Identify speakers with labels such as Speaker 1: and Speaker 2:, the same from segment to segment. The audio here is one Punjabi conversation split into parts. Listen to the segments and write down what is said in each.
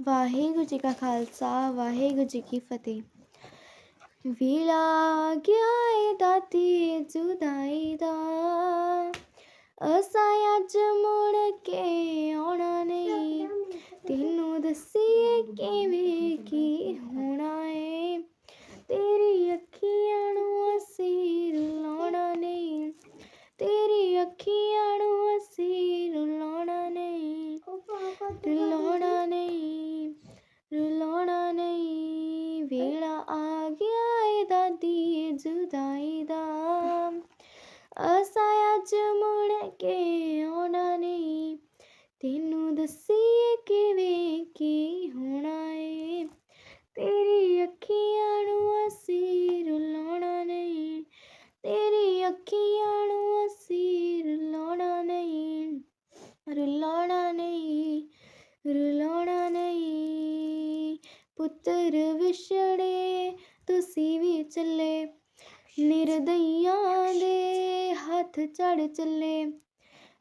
Speaker 1: ਵਾਹਿਗੁਰੂ ਜੀ ਕਾ ਖਾਲਸਾ, ਵਾਹਿਗੁਰੂ ਜੀ ਕੀ ਫਤਿਹ। ਵੇਲਾ ਗਿਆ ਏ ਦਾਤੀ, ਜੁਦਾਈ ਦਾ। ਅਸਾਂ ਅੱਜ ਮੁੜ ਵੇਲਾ ਆ ਗਿਆ ਏ ਦਾਦੀ ਜੁਦਾਈ ਦਾ। ਅਸਾਂ ਅੱਜ ਮੁੜ ਕੇ ਆਉਣਾ ਨਹੀਂ। ਤੈਨੂੰ ਦੱਸੀਏ ਕਿਵੇਂ ਕੀ ਹੋਣਾ ਏ। ਤੇਰੀ ਅੱਖੀਆਂ ਨੂੰ ਅਸੀਂ ਰੁਲਾਉਣਾ ਨਹੀਂ। ਤੇਰੀ ਅੱਖੀਆਂ ਨੂੰ ਅਸੀਂ ਰੁਲਾਉਣਾ ਨਹੀਂ। ਰੁਲਾਉਣਾ ਪੁੱਤਰ ਵਿਛੜੇ ਤੁਸੀਂ ਵੀ ਚੱਲੇ। ਨਿਰਦਈਆਂ ਦੇ ਹੱਥ ਚੜ ਚੱਲੇ।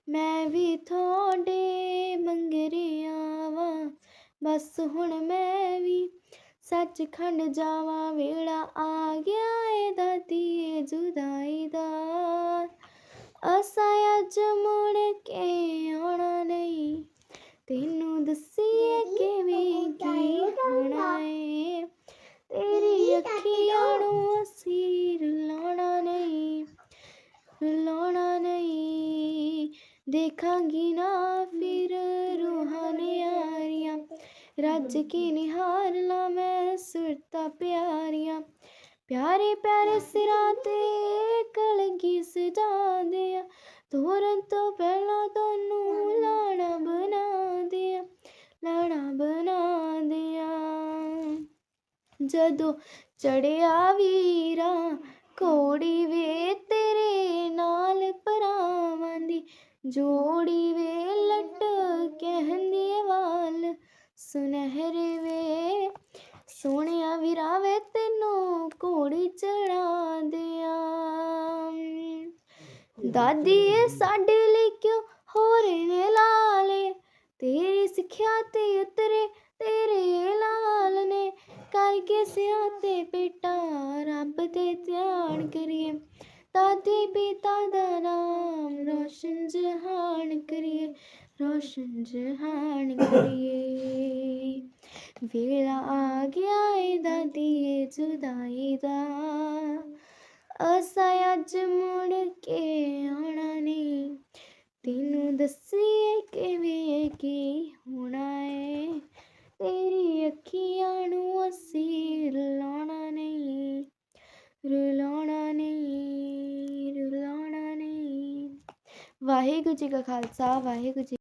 Speaker 1: ਮੈਂ ਵੀ ਤੁਹਾਡੇ ਮੰਗਰਿਆਂ ਵਾਂ ਬਸ ਹੁਣ ਮੈਂ ਵੀ ਸੱਚਖੰਡ ਜਾਵਾਂ। ਵੇਲਾ ਆ ਗਿਆ ਏ ਦਾਦੀ ਜੁਦਾਈ ਦਾ। ਅਸਾਂ ਅੱਜ ਮੁੜ ਕੇ ਆਉਣਾ ਨਹੀਂ। ਤੈਨੂੰ ਦੱਸੀਏ ਕਿਵੇਂ ਦੇਖਾਂਗੀ ਨਾ ਫਿਰ ਰੂਹਾਂ ਨਿਆਰੀਆਂ ਰੱਜ ਕੇ ਨਿਹਾਰ ਲਾ ਮੈਂ ਸੁਰਤਾ ਪਿਆਰੀਆਂ। ਪਿਆਰੇ ਪਿਆਰੇ ਸਿਰਾਂ ਤੇ ਕਲਗੀ ਸਜਾ ਦਿਆਂ ਤੋਰਨ ਤੋਂ ਪਹਿਲਾਂ ਤੁਹਾਨੂੰ ਲਾਣਾ ਬਣਾ ਦਿਆਂ ਲਾਣਾ ਬਣਾ ਦਿਆਂ ਜਦੋਂ ਚੜਿਆ ਵੀਰਾ ਕੋੜੀ ਵੇ ਜੋੜੀ ਵੇ ਲੱਟ ਕਹਿੰਦੇ ਏ ਵਾਲ, ਸੁਨਹਿਰੇ ਵੇ। ਸੋਹਣਿਆ ਵੀਰਾ ਵੇ ਤੈਨੂੰ ਘੋੜੀ ਚੜਾ ਦਿਆਂ ਦਾਦੀ ਏ ਸਾਡੇ ਲਈ ਕਿਉਂ ਹੋਰੇ ਨੇ ਲਾਲੇ? ਤੇਰੀ ਸਿੱਖਿਆ ਤੇ ਉਤਰੇ ਤੇਰੇ ਲਾਲ ਨੇ। ਕਰਕੇ ਸਿਰਾਂ ਤੇ ਪੇਟਾ ਰੱਬ ਤੇ ਧਿਆਨ ਕਰੀਏ। ਦਾਦੀ ਪਿਤਾ ਦਾ ਨਾਮ ਰੋਸ਼ਨ ਜਹਾਨ ਰੋਸ਼ਨ ਜਹਾਨ ਕਰੀਏ ਵੇਲਾ ਆ ਗਿਆ ਏ ਦਾਦੀ ਜੁਦਾਈ ਦਾ ਅਸਾਂ ਅੱਜ ਮੁੜ ਕੇ ਆਉਣਾ ਨਹੀਂ ਤੈਨੂੰ ਦੱਸੀਏ ਕਿਵੇਂ ਕੀ ਹੋਣਾ ਏ ਤੇਰੀ ਅੱਖੀਆਂ ਨੂੰ ਅਸੀਂ ਰੁਲਾਉਣਾ ਨਹੀਂ ਰੁਲਾਉਣਾ ਨਹੀਂ ਰੁਲਾਉਣਾ ਨਹੀਂ ਵਾਹਿਗੁਰੂ ਜੀ ਕਾ ਖਾਲਸਾ ਵਾਹਿਗੁਰੂ ਜੀ